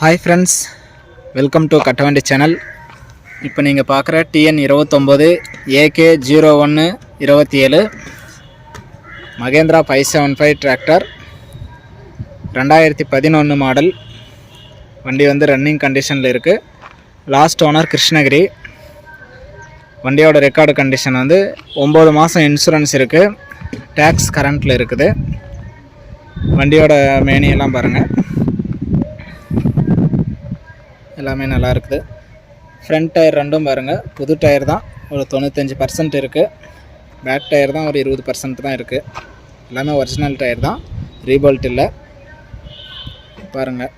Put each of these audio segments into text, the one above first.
Hi friends welcome to Kattavandi channel இப்போ நீங்கள் பார்க்குற டிஎன் இருபத்தொம்போது ஏகே ஜீரோ ஒன்று இருபத்தி ஏழு Mahindra five seven five tractor ரெண்டாயிரத்தி பதினொன்று மாடல் வண்டி வந்து ரன்னிங் கண்டிஷனில் இருக்குது லாஸ்ட் ஓனர் கிருஷ்ணகிரி. வண்டியோட ரெக்கார்டு கண்டிஷன் வந்து ஒம்பது மாதம் இன்சூரன்ஸ் இருக்குது டேக்ஸ் கரண்ட்டில் இருக்குது. வண்டியோட மேனியெல்லாம் பாருங்கள் எல்லாமே நல்லா இருக்குது. ஃப்ரண்ட் டயர் ரெண்டும் பாருங்கள் புது டயர் தான். ஒரு தொண்ணூத்தஞ்சு பர்சன்ட் இருக்குது பேக் டயர் தான் ஒரு இருபது பர்சன்ட் தான் இருக்குது எல்லாமே ஒரிஜினல் டயர் தான். ரீபோல்ட் இல்லை. பாருங்கள்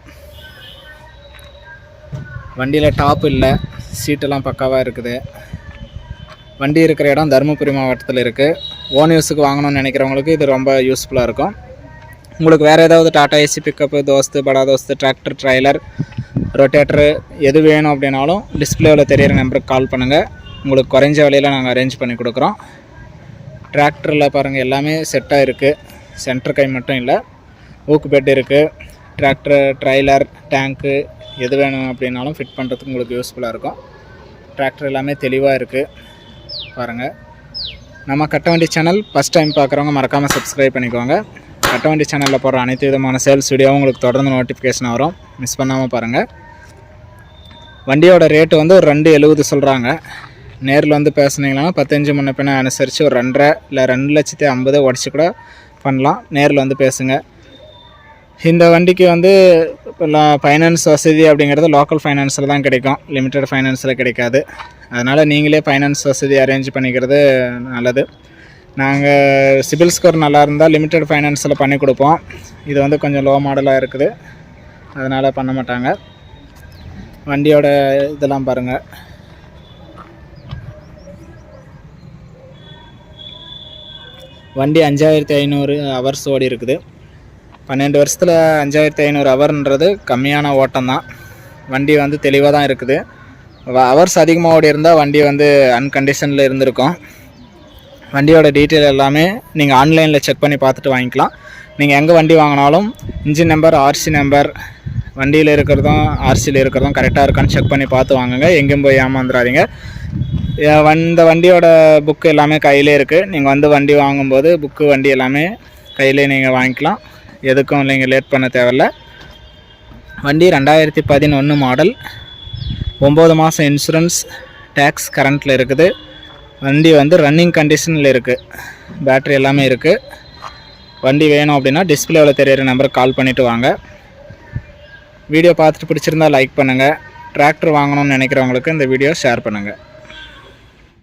வண்டியில் டாப் இல்லை. சீட்டெல்லாம் பக்காவாக இருக்குது. வண்டி இருக்கிற இடம் தருமபுரி மாவட்டத்தில் இருக்குது ஓன் யூஸுக்கு வாங்கணும்னு நினைக்கிறவங்களுக்கு இது ரொம்ப யூஸ்ஃபுல்லாக இருக்கும். உங்களுக்கு வேறு ஏதாவது டாட்டா ஏசி பிக்கப்பு தோஸ்து படா தோஸ்து டிராக்டர் ட்ரைலர் ரொட்டேட்டரு எது வேணும் அப்படின்னாலும் டிஸ்பிளேவில் தெரியிற நம்பருக்கு கால் பண்ணுங்கள் உங்களுக்கு குறைஞ்ச விலையில் நாங்கள் அரேஞ்ச் பண்ணி கொடுக்குறோம். டிராக்டரில் பாருங்கள் எல்லாமே செட்டாக இருக்குது சென்டர் கை மட்டும் இல்லை ஊக்கு பெட் இருக்குது டிராக்டர் ட்ரைலர் டேங்க்கு எது வேணும் அப்படின்னாலும் ஃபிட் பண்ணுறதுக்கு உங்களுக்கு யூஸ்ஃபுல்லாக இருக்கும். டிராக்டர் எல்லாமே தெளிவாக இருக்குது பாருங்கள் நம்ம கட்ட வேண்டிய சேனல் ஃபஸ்ட் டைம் பார்க்குறவங்க மறக்காமல் சப்ஸ்கிரைப் பண்ணிக்கோங்க. கட்டவண்டி சேனலில் போடுற அனைத்து விதமான சேல்ஸ் வீடியோவும் உங்களுக்கு தொடர்ந்து நோட்டிஃபிகேஷன் வரும். மிஸ் பண்ணாமல் பாருங்கள் வண்டியோட ரேட்டு வந்து ஒரு ரெண்டு எழுபது சொல்கிறாங்க நேரில் வந்து பேசுனீங்கன்னா பத்தஞ்சு முன்ன பின்ன அனுசரித்து ஒரு ரெண்டரை இல்லை ரெண்டு லட்சத்தி ஐம்பது உடச்சி கூட பண்ணலாம். நேரில் வந்து பேசுங்க. இந்த வண்டிக்கு வந்து ஃபைனான்ஸ் வசதி அப்படிங்கிறது லோக்கல் ஃபைனான்ஸில் தான் கிடைக்கும். லிமிட்டட் ஃபைனான்ஸில் கிடைக்காது. அதனால் நீங்களே ஃபைனான்ஸ் வசதி அரேஞ்ச் பண்ணிக்கிறது நல்லது. நாங்கள் சிபில் ஸ்கோர் நல்லா இருந்தால் லிமிட்டட் ஃபைனான்ஸில் பண்ணி கொடுப்போம். இது வந்து கொஞ்சம் லோ மாடலாக இருக்குது. அதனால் பண்ண மாட்டாங்க. வண்டியோட இதெல்லாம் பாருங்கள் வண்டி அஞ்சாயிரத்தி ஐநூறு ஹவர்ஸ் ஓடி இருக்குது. பன்னெண்டு வருஷத்தில் அஞ்சாயிரத்தி ஐநூறு ஹவர்ன்றது கம்மியான ஓட்டம் தான். வண்டி வந்து தெளிவாக தான் இருக்குது. ஹவர்ஸ் அதிகமாக ஓடி இருந்தால் வண்டி வந்து அன்கண்டிஷனில் இருந்திருக்கும். வண்டியோட டீட்டெயில் எல்லாமே நீங்கள் ஆன்லைனில் செக் பண்ணி பார்த்துட்டு வாங்கிக்கலாம். நீங்கள் எங்கே வண்டி வாங்கினாலும் இன்ஜின் நம்பர் ஆர்சி நம்பர் வண்டியில் இருக்கிறதும் ஆர்சியில் இருக்கிறதும் கரெக்டாக இருக்கான்னு செக் பண்ணி பார்த்து வாங்குங்க. எங்கேயும் போய் ஏமாந்துடாதீங்க. இந்த வந்த வண்டியோட புக்கு எல்லாமே கையிலே இருக்குது நீங்கள் வந்து வண்டி வாங்கும்போது புக்கு வண்டி எல்லாமே கையிலே நீங்கள் வாங்கிக்கலாம். எதுக்கும் நீங்கள் லேட் பண்ண தேவையில்ல. வண்டி ரெண்டாயிரத்தி பதினொன்று மாடல் ஒம்பது மாதம் இன்சூரன்ஸ் டேக்ஸ் கரண்ட்டில் இருக்குது. வண்டி வந்து ரன்னிங் கண்டிஷனில் இருக்குது பேட்ரி எல்லாமே இருக்குது வண்டி வேணும் அப்படின்னா டிஸ்பிளேவில் தெரியிற நம்பருக்கு கால் பண்ணிவிட்டு வாங்க. வீடியோ பார்த்துட்டு பிடிச்சிருந்தா லைக் பண்ணுங்கள் டிராக்டர் வாங்கணும்னு நினைக்கிறவங்களுக்கு இந்த வீடியோ ஷேர் பண்ணுங்கள்